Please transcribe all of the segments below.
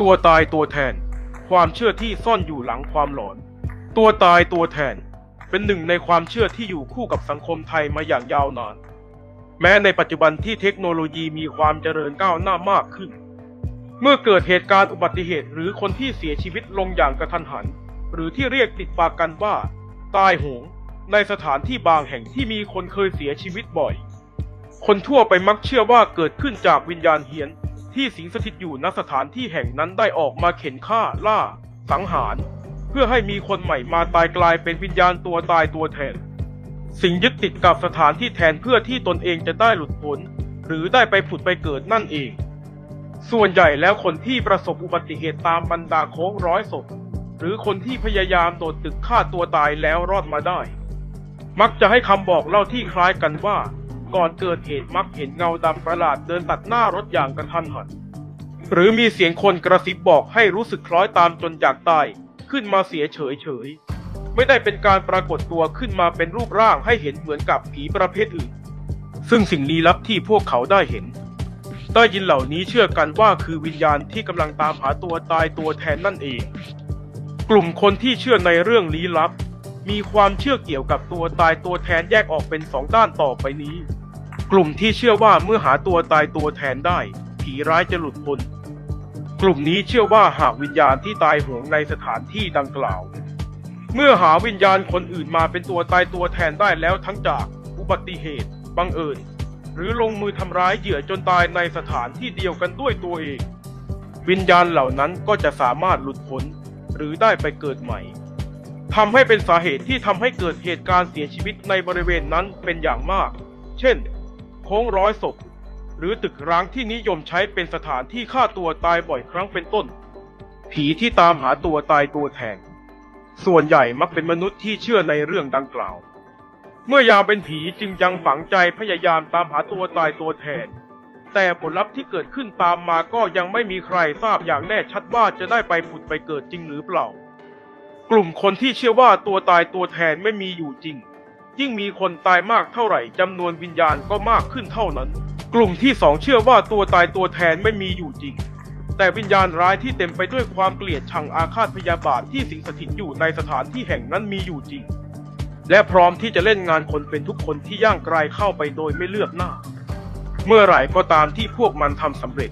ตัวตายตัวแทน ความเชื่อที่ซ่อนอยู่หลังความหลอน ตัวตายตัวแทน เป็นหนึ่งในความเชื่อที่อยู่คู่กับสังคมไทยมาอย่างยาวนาน แม้ในปัจจุบันที่เทคโนโลยีมีความเจริญก้าวหน้ามากขึ้น เมื่อเกิดเหตุการณ์อุบัติเหตุหรือคนที่เสียชีวิตลงอย่างกระทันหัน หรือที่เรียกติดปากกันว่า ตายโหง ในสถานที่บางแห่งที่มีคนเคยเสียชีวิตบ่อย คนทั่วไปมักเชื่อว่าเกิดขึ้นจากวิญญาณเฮียน ที่สิงสถิตอยู่ณสถานที่แห่งนั้นได้ออกมาเข็นฆ่าล่า สังหาร เพื่อให้มีคนใหม่มาตายกลายเป็นวิญญาณตัวตายตัวแทน สิ่งยึดติดกับสถานที่แทนเพื่อที่ตนเองจะได้หลุดพ้นหรือได้ไปผุดไปเกิดนั่นเอง ส่วนใหญ่แล้วคนที่ประสบอุบัติเหตุตามบรรดาโค้งร้อยศพหรือคนที่พยายามโดดตึกฆ่าตัวตายแล้วรอดมาได้ มักจะให้คำบอกเล่าที่คล้ายกันว่า ก่อนเกิดเหตุมักเห็นเงาดำประหลาดเดินตัดหน้ารถอย่างกระทันหัน หรือมีเสียงคนกระซิบบอกให้รู้สึกคล้อยตามจนอยากตาย ขึ้นมาเสียเฉยเฉย ไม่ได้เป็นการปรากฏตัวขึ้นมาเป็นรูปร่างให้เห็นเหมือนกับผีประเภทอื่น ซึ่งสิ่งลี้ลับที่พวกเขาได้เห็น ได้ยินเหล่านี้เชื่อกันว่าคือวิญญาณที่กำลังตามหาตัวตายตัวแทนนั่นเอง กลุ่มคนที่เชื่อในเรื่องลี้ลับมีความเชื่อเกี่ยวกับตัวตายตัวแทนแยกออกเป็นสองด้านต่อไปนี้ กลุ่มที่เชื่อว่าเมื่อหาตัวตายตัวแทนได้ ผีร้ายจะหลุดพ้นกลุ่มนี้เชื่อว่าหากวิญญาณที่ตายโหงในสถานที่ดังกล่าว เมื่อหาวิญญาณคนอื่นมาเป็นตัวตายตัวแทนได้แล้วทั้งจากอุบัติเหตุ บังเอิญ หรือลงมือทำร้ายเหยื่อจนตายในสถานที่เดียวกันด้วยตัวเอง วิญญาณเหล่านั้นก็จะสามารถหลุดพ้นหรือได้ไปเกิดใหม่ทำให้เป็นสาเหตุที่ทำให้เกิดเหตุการณ์เสียชีวิตในบริเวณนั้นเป็นอย่างมาก เช่น ค้งร้อยศพ หรือตึกร้างที่นิยมใช้เป็นสถานที่ฆ่าตัวตายบ่อยครั้งเป็นต้น ผีที่ตามหาตัวตายตัวแทน ส่วนใหญ่มักเป็นมนุษย์ที่เชื่อในเรื่องดังกล่าว เมื่อยามเป็นผีจึงยังฝังใจพยายามตามหาตัวตายตัวแทน แต่ผลลัพธ์ที่เกิดขึ้นตามมาก็ยังไม่มีใครทราบอย่างแน่ชัดว่าจะได้ไปผุดไปเกิดจริงหรือเปล่า กลุ่มคนที่เชื่อว่าตัวตายตัวแทนไม่มีอยู่จริง ยิ่งมีคนตายมากเท่าไหร่จำนวนวิญญาณก็มากขึ้นเท่านั้น กลุ่มที่สองเชื่อว่าตัวตายตัวแทนไม่มีอยู่จริง แต่วิญญาณร้ายที่เต็มไปด้วยความเกลียดชังอาฆาตพยาบาทที่สิงสถิตอยู่ในสถานที่แห่งนั้นมีอยู่จริง และพร้อมที่จะเล่นงานคนเป็นทุกคนที่ย่างไกลเข้าไปโดยไม่เลือกหน้า เมื่อไหร่ก็ตามที่พวกมันทำสำเร็จ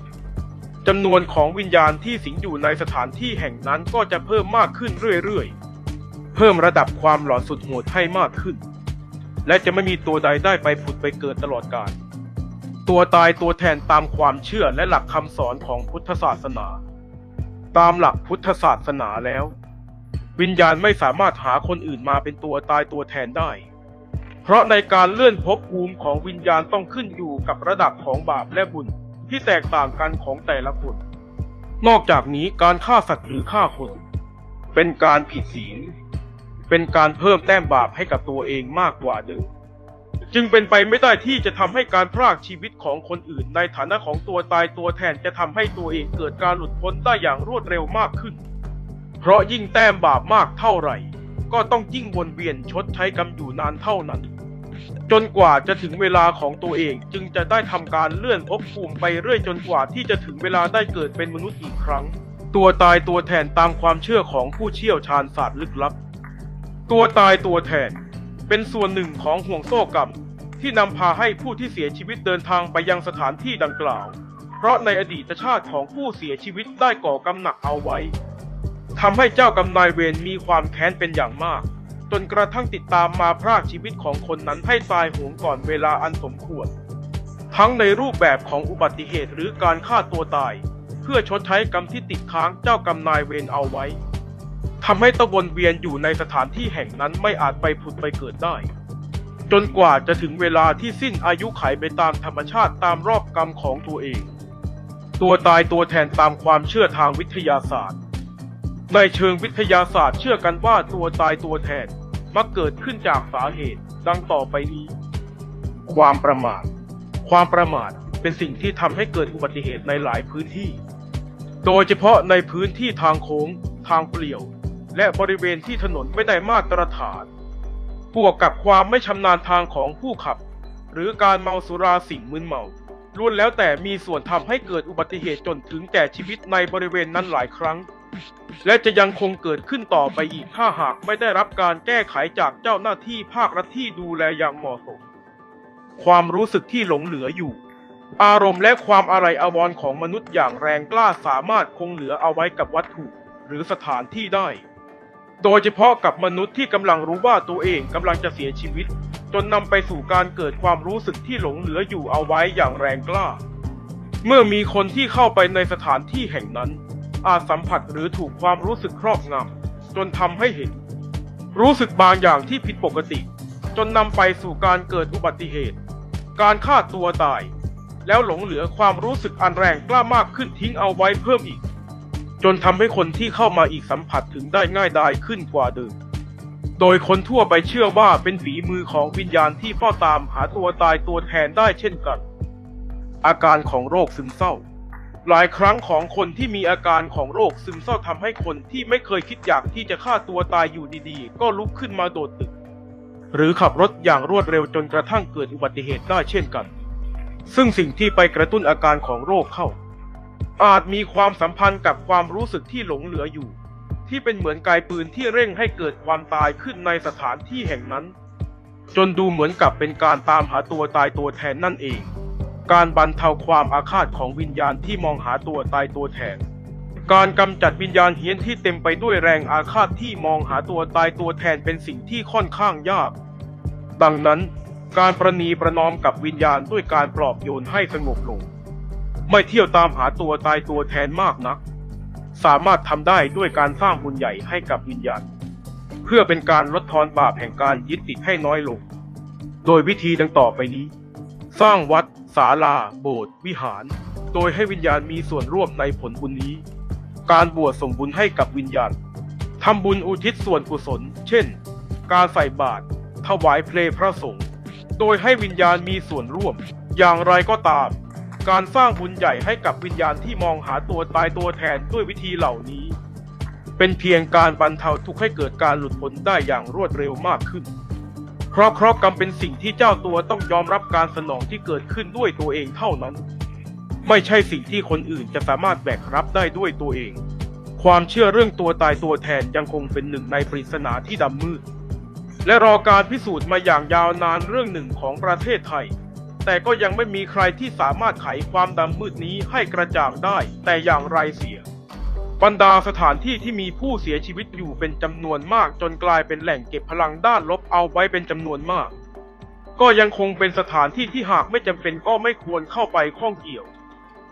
จำนวนของวิญญาณที่สิงอยู่ในสถานที่แห่งนั้นก็จะเพิ่มมากขึ้นเรื่อยๆ เพิ่มระดับความหลอนสุดโหดให้มากขึ้น และจะไม่มีตัวใดได้ไปผุดไปเกิดตลอดกาลตัวตายตัวแทนตามความเชื่อและหลักคำสอนของพุทธศาสนา ตามหลักพุทธศาสนาแล้ว วิญญาณไม่สามารถหาคนอื่นมาเป็นตัวตายตัวแทนได้ เพราะในการเลื่อนภพภูมิของวิญญาณต้องขึ้นอยู่กับระดับของบาปและบุญที่แตกต่างกันของแต่ละคน นอกจากนี้การฆ่าสัตว์หรือฆ่าคน เป็นการผิดศีล เป็นการเพิ่มแต้มบาปให้กับตัวเองมากกว่าเดิมจึงเป็นไปไม่ได้ที่จะทำให้การพรากชีวิตของคนอื่น ในฐานะของตัวตายตัวแทนจะทำให้ตัวเองเกิดการหลุดพ้นได้อย่างรวดเร็วมากขึ้น เพราะยิ่งแต้มบาปมากเท่าไหร่ ก็ต้องยิ่งวนเวียนชดใช้กรรมอยู่นานเท่านั้น จนกว่าจะถึงเวลาของตัวเองจึงจะได้ทำการเลื่อนภพภูมิไปเรื่อยจนกว่าที่จะถึงเวลาได้เกิดเป็นมนุษย์อีกครั้ง ตัวตายตัวแทนตามความเชื่อของผู้เชี่ยวชาญศาสตร์ลึกลับ ตัวตายตัวแทน เป็นส่วนหนึ่งของห่วงโซ่กรรม ที่นำพาให้ผู้ที่เสียชีวิตเดินทางไปยังสถานที่ดังกล่าว เพราะในอดีตชาติของผู้เสียชีวิตได้ก่อกรรมหนักเอาไว้ทำให้เจ้ากรรมนายเวรมีความแค้นเป็นอย่างมาก จนกระทั่งติดตามมาพรากชีวิตของคนนั้นให้ตายโหงก่อนเวลาอันสมควร ทั้งในรูปแบบของอุบัติเหตุหรือการฆ่าตัวตาย เพื่อชดใช้กรรมที่ติดค้างเจ้ากรรมนายเวรเอาไว้ ทำให้ตะวนเวียนอยู่ในสถานที่แห่งนั้นไม่อาจไปผุดไปเกิดได้ จนกว่าจะถึงเวลาที่สิ้นอายุไขไปตามธรรมชาติตามรอบกรรมของตัวเอง ตัวตายตัวแทนตามความเชื่อทางวิทยาศาสตร์ ในเชิงวิทยาศาสตร์เชื่อกันว่าตัวตายตัวแทนมักเกิดขึ้นจากสาเหตุดังต่อไปนี้ ความประมาท ความประมาทเป็นสิ่งที่ทำให้เกิดอุบัติเหตุในหลายพื้นที่ โดยเฉพาะในพื้นที่ทางโค้ง ทางเปลี่ยว และบริเวณที่ถนนไม่ได้มาตรฐานบวกกับความไม่ชำนาญทางของผู้ขับ หรือการเมาสุราสิ่งมึนเมาล้วนแล้วแต่มีส่วนทำให้เกิดอุบัติเหตุจนถึงแก่ชีวิตในบริเวณนั้นหลายครั้ง และจะยังคงเกิดขึ้นต่อไปอีกถ้าหากไม่ได้รับการแก้ไขจากเจ้าหน้าที่ภาครัฐที่ดูแลอย่างเหมาะสม ความรู้สึกที่หลงเหลืออยู่ อารมณ์และความอาลัยอวรของมนุษย์อย่างแรงกล้าสามารถคงเหลือเอาไว้กับวัตถุ หรือสถานที่ได้ โดยเฉพาะกับมนุษย์ที่กำลังรู้ว่าตัวเองกำลังจะเสียชีวิต จนนำไปสู่การเกิดความรู้สึกที่หลงเหลืออยู่เอาไว้อย่างแรงกล้า เมื่อมีคนที่เข้าไปในสถานที่แห่งนั้น อาจสัมผัสหรือถูกความรู้สึกครอบงำจนทำให้เห็น รู้สึกบางอย่างที่ผิดปกติ จนนำไปสู่การเกิดอุบัติเหตุ การฆ่าตัวตาย แล้วหลงเหลือความรู้สึกอันแรงกล้ามากขึ้นทิ้งเอาไว้เพิ่มอีก จนทำให้คนที่เข้ามาอีกสัมผัสถึงได้ง่ายดายขึ้นกว่าเดิม โดยคนทั่วไปเชื่อว่าเป็นฝีมือของวิญญาณที่เฝ้าตามหาตัวตายตัวแทนได้เช่นกัน อาการของโรคซึมเศร้า หลายครั้งของคนที่มีอาการของโรคซึมเศร้าทำให้คนที่ไม่เคยคิดอยากที่จะฆ่าตัวตายอยู่ดีๆ ก็ลุกขึ้นมาโดดตึก หรือขับรถอย่างรวดเร็วจนกระทั่งเกิดอุบัติเหตุได้เช่นกัน ซึ่งสิ่งที่ไปกระตุ้นอาการของโรคเข้า อาจมีความสัมพันธ์กับความรู้สึกที่หลงเหลืออยู่ ที่เป็นเหมือนกายปืนที่เร่งให้เกิดความตายขึ้นในสถานที่แห่งนั้น จนดูเหมือนกับเป็นการตามหาตัวตายตัวแทนนั่นเอง การบรรเทาความอาฆาตของวิญญาณที่มองหาตัวตายตัวแทน การกำจัดวิญญาณเฮี้ยนที่เต็มไปด้วยแรงอาฆาตที่มองหาตัวตายตัวแทนเป็นสิ่งที่ค่อนข้างยาก ดังนั้น การประนีประนอมกับวิญญาณด้วยการปลอบโยนให้สงบลง ไม่เที่ยวตามหาตัวตายตัวแทนมากนัก สามารถทำได้ด้วยการสร้างบุญใหญ่ให้กับวิญญาณ เพื่อเป็นการลดทอนบาปแห่งการยึดติดให้น้อยลง โดยวิธีดังต่อไปนี้ สร้างวัด ศาลา โบสถ์วิหาร โดยให้วิญญาณมีส่วนร่วมในผลบุญนี้ การบวชส่งบุญให้กับวิญญาณทำบุญอุทิศส่วนกุศล เช่น การใส่บาตรถวายเพลพระสงฆ์โดยให้วิญญาณมีส่วนร่วม อย่างไรก็ตาม การสร้างบุญใหญ่ให้กับวิญญาณที่มองหาตัวตายตัวแทนด้วยวิธีเหล่านี้ เป็นเพียงการบรรเทาทุกข์ให้เกิดการหลุดพ้นได้อย่างรวดเร็วมากขึ้น เพราะเคราะห์กรรมเป็นสิ่งที่เจ้าตัวต้องยอมรับการสนองที่เกิดขึ้นด้วยตัวเองเท่านั้น ไม่ใช่สิ่งที่คนอื่นจะสามารถแบกรับได้ด้วยตัวเอง ความเชื่อเรื่องตัวตายตัวแทนยังคงเป็นหนึ่งในปริศนาที่ดำมืดและรอการพิสูจน์มาอย่างยาวนานเรื่องหนึ่งของประเทศไทย แต่ก็ยังไม่มีใครที่สามารถไขความดำมืดนี้ให้กระจ่างได้ แต่อย่างไรเสีย บรรดาสถานที่ที่มีผู้เสียชีวิตอยู่เป็นจำนวนมากจนกลายเป็นแหล่งเก็บพลังด้านลบเอาไว้เป็นจำนวนมาก ก็ยังคงเป็นสถานที่ที่หากไม่จำเป็นก็ไม่ควรเข้าไปข้องเกี่ยว